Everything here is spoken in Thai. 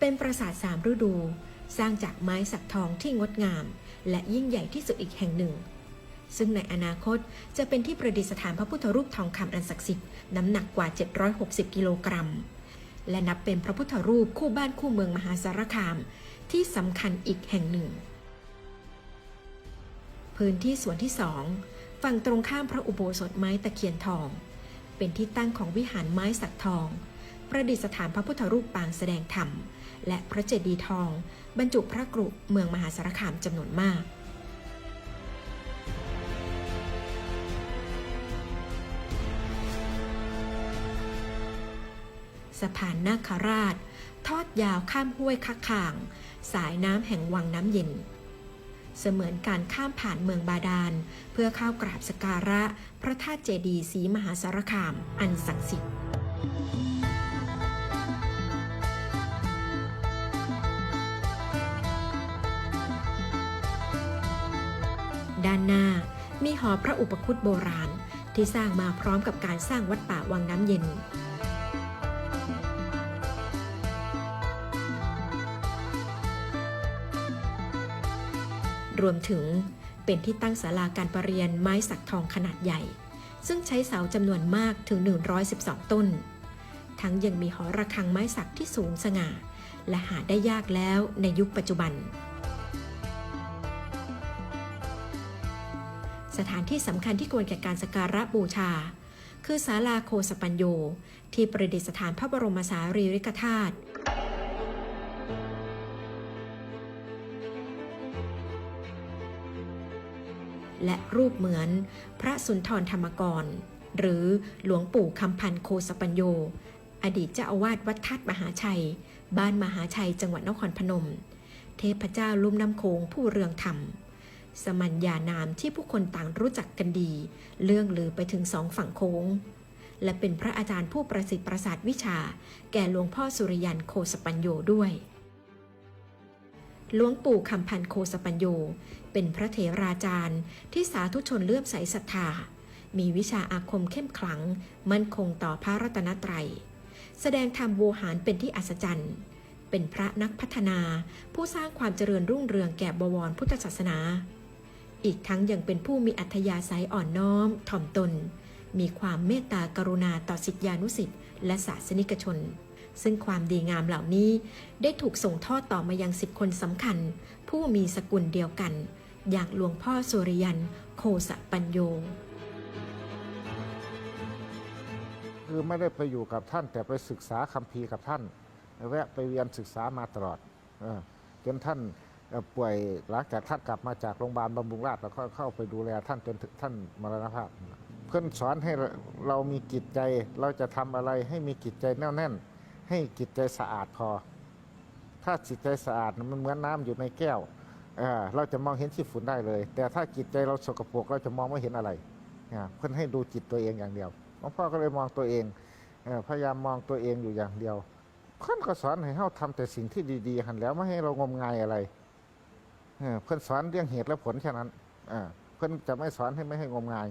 เป็นปราสาทสามฤดู สร้างจากไม้สักทองที่งดงาม และยิ่งใหญ่ที่สุดอีกแห่งหนึ่ง ซึ่งในอนาคตจะเป็นที่ประดิษฐานพระพุทธรูปทองคำอันศักดิ์สิทธิ์น้ำหนักกว่า 760 กิโลกรัม และนับเป็นพระพุทธรูปคู่บ้านคู่เมืองมหาสารคาม ที่สำคัญอีกแห่งหนึ่ง พื้นที่ส่วนที่สองฝั่งตรงข้ามพระอุโบสถไม้ตะเคียนทอง เป็นที่ตั้งของวิหารไม้สักทอง ประดิษฐานพระพุทธรูปปางแสดงธรรม และพระเจดีย์ทอง บรรจุพระกรุเมืองมหาสารคามจำนวนมาก สะพานนาคราช ทอดยาวข้ามห้วยคักคาง สายน้ำแห่งวังน้ำเย็น เสมือนการข้ามผ่านเมืองบาดาล เพื่อเข้ากราบสการะพระธาตุเจดีย์ศรีมหาสารคามอันศักดิ์สิทธิ์ ด้านหน้า มีหอพระอุปคุตโบราณ ที่สร้างมาพร้อมกับการสร้างวัดป่าวังน้ำเย็นรวมถึงเป็นที่ตั้งศาลาการประเรียนไม้สักทองขนาดใหญ่ ซึ่งใช้เสาจำนวนมากถึง 112 ต้น ทั้งยังมีหอระฆังไม้สักที่สูงสง่า และหาได้ยากแล้วในยุคปัจจุบัน สถานที่สำคัญที่ควรแก่การสักการะบูชา คือศาลาโคสปัญโย ที่ประดิษฐานพระบรมสารีริกธาตุและรูปเหมือนพระสุนทรธรรมกร หรือหลวงปู่คำพันโคสปัญโย อดีตเจ้าอาวาสวัดทัดมหาชัย บ้านมหาชัยจังหวัดนครพนม เทพเจ้าลุ่มน้ำโขงผู้เรืองธรรม สมัญญานามที่ผู้คนต่างรู้จักกันดี เรื่องลือไปถึงสองฝั่งโค้ง และเป็นพระอาจารย์ผู้ประสิทธิ์ประสาทวิชา แก่หลวงพ่อสุริยันโคสปัญโยด้วยหลวงปู่คำพันโคสปัญโย เป็นพระเถราจารย์ที่สาธุชนเลื่อมใสศรัทธา มีวิชาอาคมเข้มขลัง มั่นคงต่อพระรัตนตรัย แสดงธรรมโวหารเป็นที่อัศจรรย์ เป็นพระนักพัฒนาผู้สร้างความเจริญรุ่งเรืองแก่บวรพุทธศาสนา อีกทั้งยังเป็นผู้มีอัธยาศัยอ่อนน้อม ถ่อมตน มีความเมตตากรุณาต่อสิทธิานุสิทธิ์และศาสนิกชน ซึ่งความดีงามเหล่านี้ได้ถูกส่งทอดต่อมายังสิบคนสำคัญ ผู้มีสกุลเดียวกัน อย่างหลวงพ่อสุริยัน โคสปัญโย คือไม่ได้ไปอยู่กับท่านแต่ไปศึกษาคัมภีร์กับท่าน แวะไปเรียนศึกษามาตลอดอจนท่าน ป่วยหลังจากท่านกลับมาจากโรงพยาบาลบำรุงราษฎร์แล้วก็เข้าไปดูแลท่านจนถึงท่านมรณภาพ เพื่อนสอนให้เรามีจิตใจเราจะทำอะไรให้มีจิตใจแน่วแน่น ให้จิตใจสะอาดพอ ถ้าจิตใจสะอาดมันเหมือนน้ำอยู่ในแก้วเเราจะมองเห็นขี้ฝุ่นได้เลย แต่ถ้าจิตใจเราสกปรกเราจะมองไม่เห็นอะไรเพื่อนให้ดูจิตตัวเองอย่างเดียวหลวงพ่อก็เลยมองตัวเองเอพยายามมองตัวเองอยู่อย่างเดียวเพื่อนก็สอนให้เราทำแต่สิ่งที่ดีๆหันแล้วไม่ให้เรางมงายอะไร เพื่อนสอนเรื่องเหตุและผลแค่นั้นเพื่อนจะไม่สอนให้ไม่ให้งมงาย